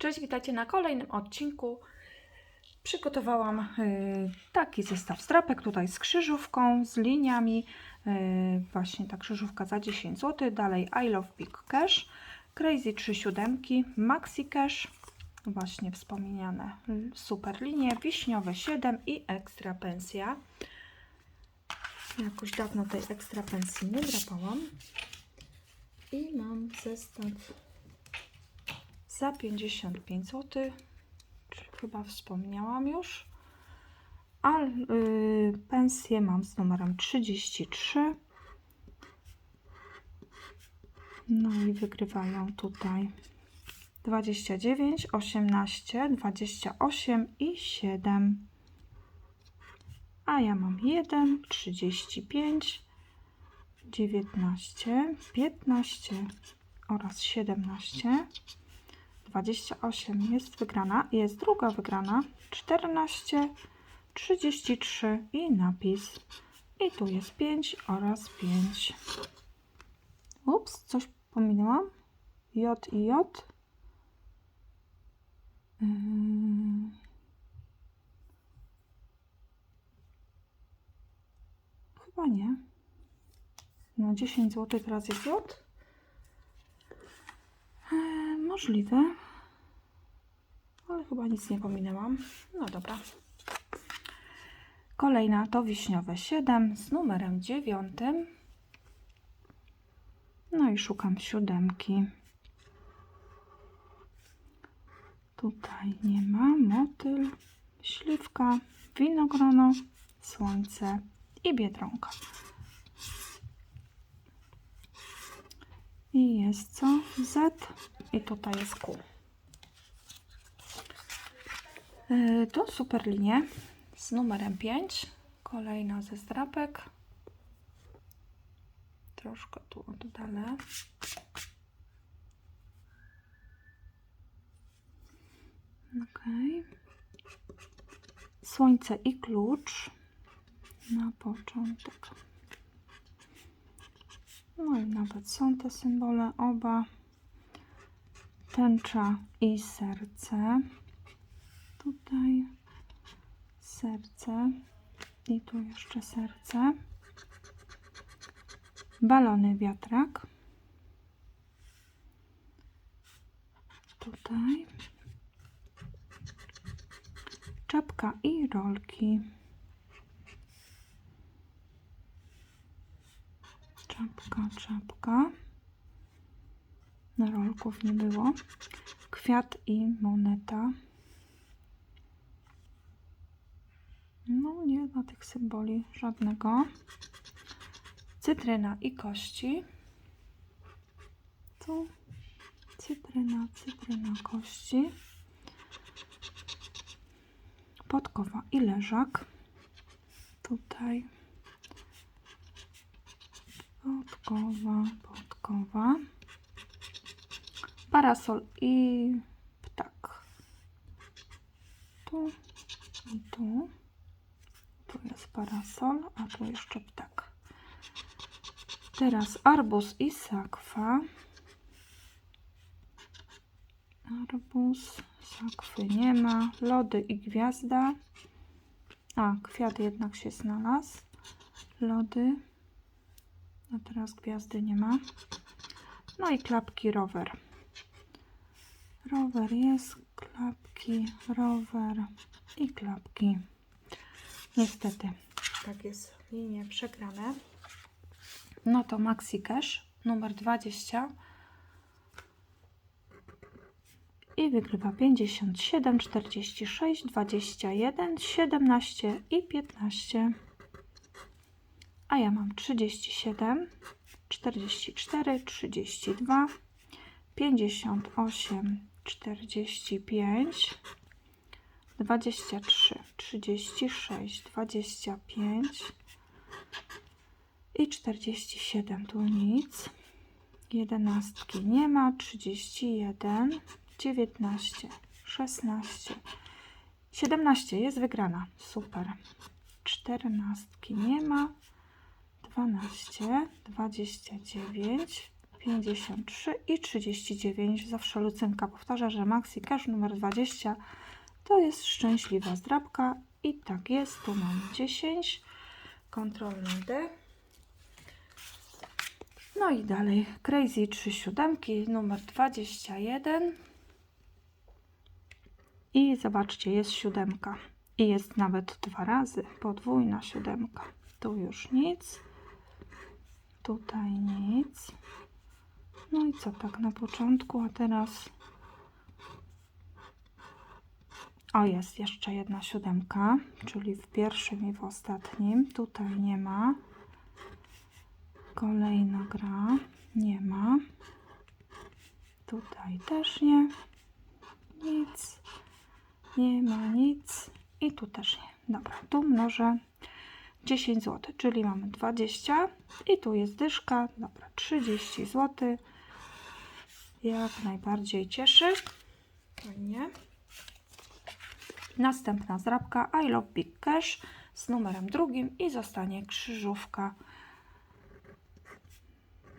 Cześć, witajcie na kolejnym odcinku. Przygotowałam y, taki zestaw strapek tutaj z krzyżówką, z liniami. Y, właśnie ta krzyżówka za 10 zł. Dalej I Love Big Cash, Crazy 3 siódemki, Maxi Cash, właśnie wspomniane y, super linie, wiśniowe 7 i ekstra pensja. Jakoś dawno tej ekstra pensji nie drapałam. I mam zestaw za 55 zł, chyba wspomniałam już. A y, pensję mam z numerem 33. No i wygrywają tutaj 29, 18, 28 i 7. A ja mam 1, 35, 19, 15 oraz 17. 28 jest wygrana, jest druga wygrana, 14, 33 i napis. I tu jest 5 oraz 5. Ups, coś pominęłam. J i J. Yy. Chyba nie. No 10 zł teraz jest J. Możliwe. Ale chyba nic nie pominęłam. No dobra. Kolejna to wiśniowe 7 z numerem 9. No i szukam siódemki. Tutaj nie ma. Motyl, śliwka, winogrono, słońce i biedronka. I jest co? Z i tutaj jest Q. Yy, To super linie z numerem 5. Kolejna ze zdrapek. Troszkę tu oddalę. Ok. Słońce i klucz na początek. No i nawet są te symbole oba. Tęcza i serce. Tutaj serce i tu jeszcze serce. Balony wiatrak. Tutaj. Czapka i rolki. Czapka, czapka. Na rolków nie było. Kwiat i moneta. No, nie ma tych symboli żadnego. Cytryna i kości. Tu cytryna, cytryna, kości. Podkowa i leżak. Tutaj podkowa, podkowa. Parasol i ptak. Tu i tu. Tu jest parasol, a tu jeszcze ptak. Teraz arbuz i sakwa. Arbuz, sakwy nie ma. Lody i gwiazda. A, kwiat jednak się znalazł. Lody. A teraz gwiazdy nie ma. No i klapki rower. Rower jest, klapki, rower i klapki. Niestety, tak jest, linie przegrane. No to Maxi Cash numer 20 i wygrywa 57, 46, 21, 17 i 15. A ja mam 37, 44, 32, 58, 45, 23, 36, 25 i 47. Tu nic. Jedenastki nie ma. 31, 19, 16, 17 jest wygrana. Super. Czternastki nie ma. 12, 29, 53 i 39. Zawsze Lucynka powtarza, że Maxi Cash numer 20 to jest szczęśliwa zdrabka i tak jest. Tu mam 10. Kontrolna D. No i dalej Crazy 3 siódemki numer 21. I zobaczcie, jest siódemka. I jest nawet dwa razy podwójna siódemka. Tu już nic. Tutaj nic. No i co tak na początku, a teraz. O, jest jeszcze jedna siódemka, czyli w pierwszym i w ostatnim. Tutaj nie ma. Kolejna gra. Nie ma. Tutaj też nie. Nic. Nie ma nic. I tu też nie. Dobra, tu mnożę 10 zł, czyli mamy 20 i tu jest dyszka. Dobra, 30 zł. Jak najbardziej cieszy. Fajnie. Następna zrabka I Love Big Cash z numerem drugim i zostanie krzyżówka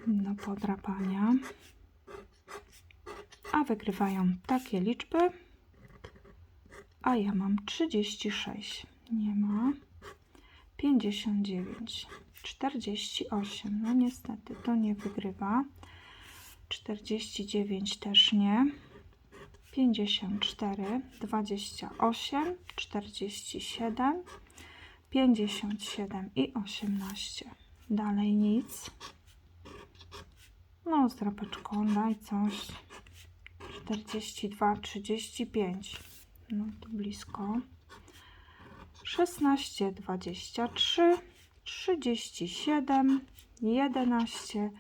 do podrapania. A wygrywają takie liczby. A ja mam 36. Nie ma. 59. 48. No niestety to nie wygrywa. 49 też nie. 54, 28, 47, 57 i 18. Dalej nic. No, z drapeczką daj coś. 42, 35. No, to blisko. 16, 23, 37, 11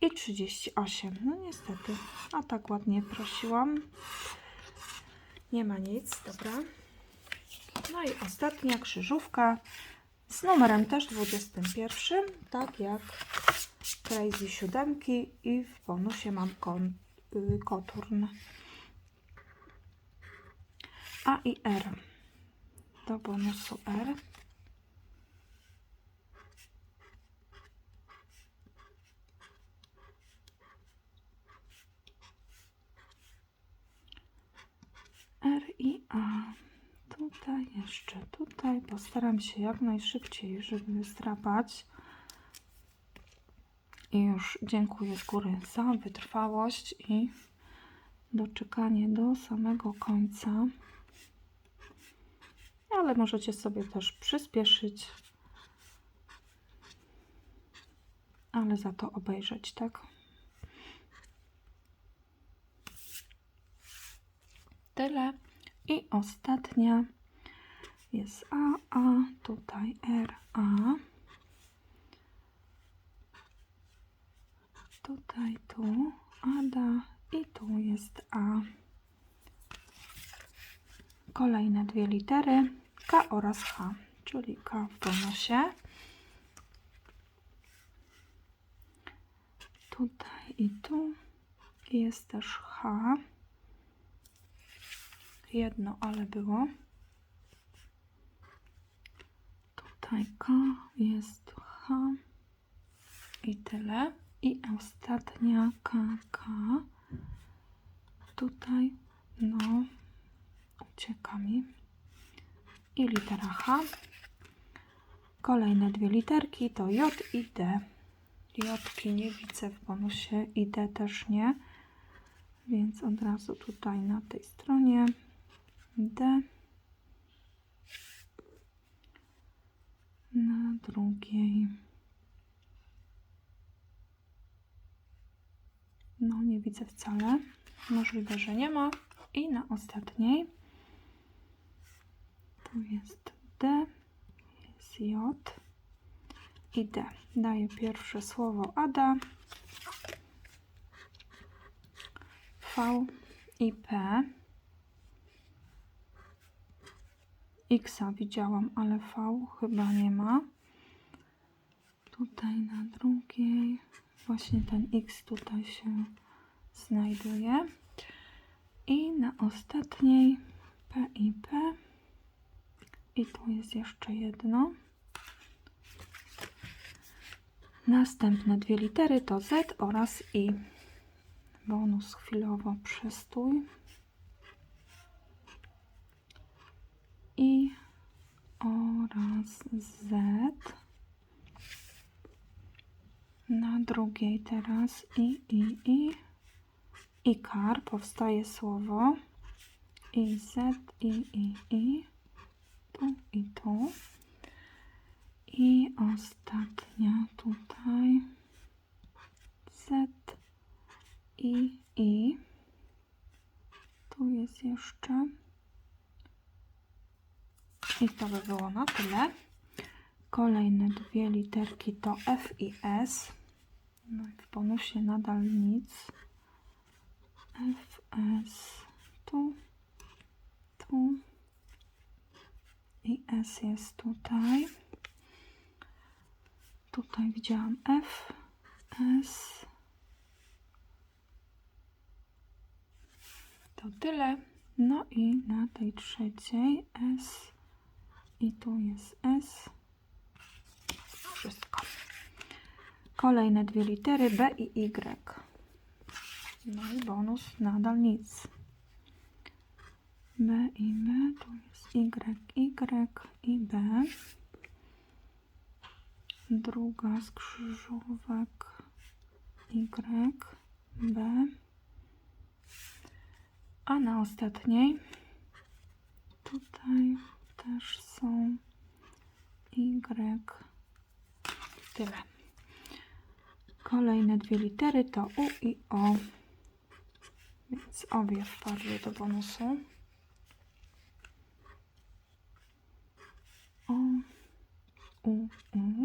i 38. No niestety, a tak ładnie prosiłam. Nie ma nic, dobra. No i ostatnia krzyżówka z numerem też 21, tak jak Crazy 7 i w bonusie mam kon, y, koturn. A i R. Do bonusu R. R i A. Tutaj jeszcze, tutaj postaram się jak najszybciej, żeby strapać. I już dziękuję z góry za wytrwałość i doczekanie do samego końca. Ale możecie sobie też przyspieszyć, ale za to obejrzeć, tak? Tyle. I ostatnia jest A, A, tutaj R, A. Tutaj tu Ada i tu jest A. Kolejne dwie litery K oraz H, czyli K w bonusie. Tutaj i tu jest też H. Jedno, ale było. Tutaj K jest H i tyle. I ostatnia KK. Tutaj, no, ucieka mi. I litera H. Kolejne dwie literki to J i D. Jotki nie widzę w bonusie i D też nie. Więc od razu tutaj na tej stronie D. Na drugiej. No, nie widzę wcale. Możliwe, że nie ma. I na ostatniej. Tu jest D, jest J i D. Daję pierwsze słowo Ada. V i P. X widziałam, ale V chyba nie ma. Tutaj na drugiej właśnie ten X tutaj się znajduje. I na ostatniej P i P. I tu jest jeszcze jedno. Następne dwie litery to Z oraz I. Bonus chwilowo przestój. I oraz Z. Na drugiej teraz I, I, I. Ikar, powstaje słowo. I, Z, I, I, I. Tu i tu. I ostatnia tutaj Z i I. Tu jest jeszcze. I to by było na tyle. Kolejne dwie literki to F i S. No i w bonusie nadal nic. F, S, tu, tu. I S jest tutaj. Tutaj widziałam F, S. To tyle. No i na tej trzeciej S. I tu jest S. Wszystko. Kolejne dwie litery B i Y. No i bonus nadal nic. B i B, tu jest Y, Y i B. Druga z krzyżówek Y, B. A na ostatniej tutaj też są Y. Tyle. Kolejne dwie litery to U i O. Więc obie wpadły do bonusu. O, U, U.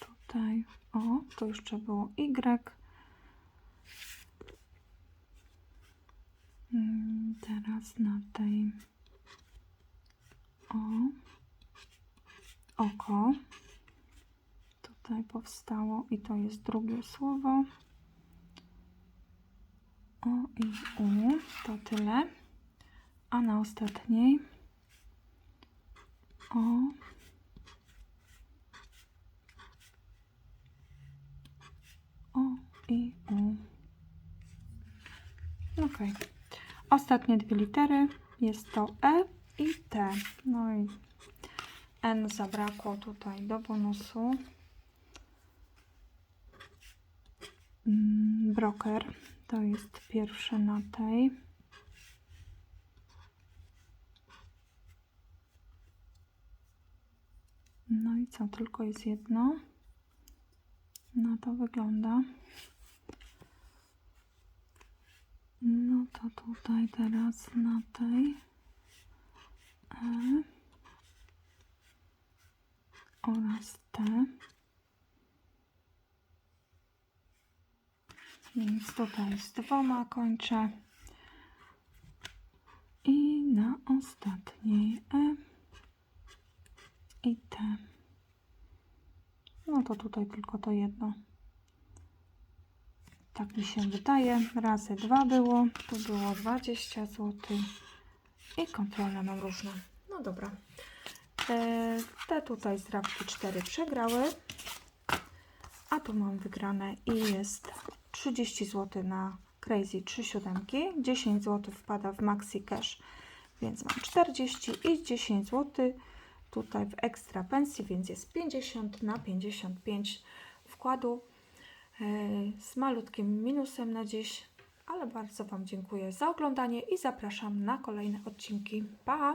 Tutaj O, to jeszcze było Y. Mm, Teraz na tej O, oko. Tutaj powstało i to jest drugie słowo. O i U to tyle. A na ostatniej O O i U. Ok. Ostatnie dwie litery jest to E No i N zabrakło tutaj do bonusu. Mm, Broker to jest pierwsze na tej. No i co, tylko jest jedno. No to wygląda. No to tutaj teraz na tej E oraz T. Więc tutaj z dwoma kończę. I na ostatniej E i T. No to tutaj tylko to jedno. Tak mi się wydaje. Razy dwa było. Tu było 20 zł. I kontrolę mam różne. No dobra. Te, te tutaj zdrabki 4 przegrały. A tu mam wygrane i jest 30 zł na Crazy 3 siódemki. 10 zł wpada w Maxi Cash, więc mam 40 i 10 zł tutaj w ekstra pensji, więc jest 50 na 55 wkładu e, z malutkim minusem na dziś, ale bardzo Wam dziękuję za oglądanie i zapraszam na kolejne odcinki. Pa!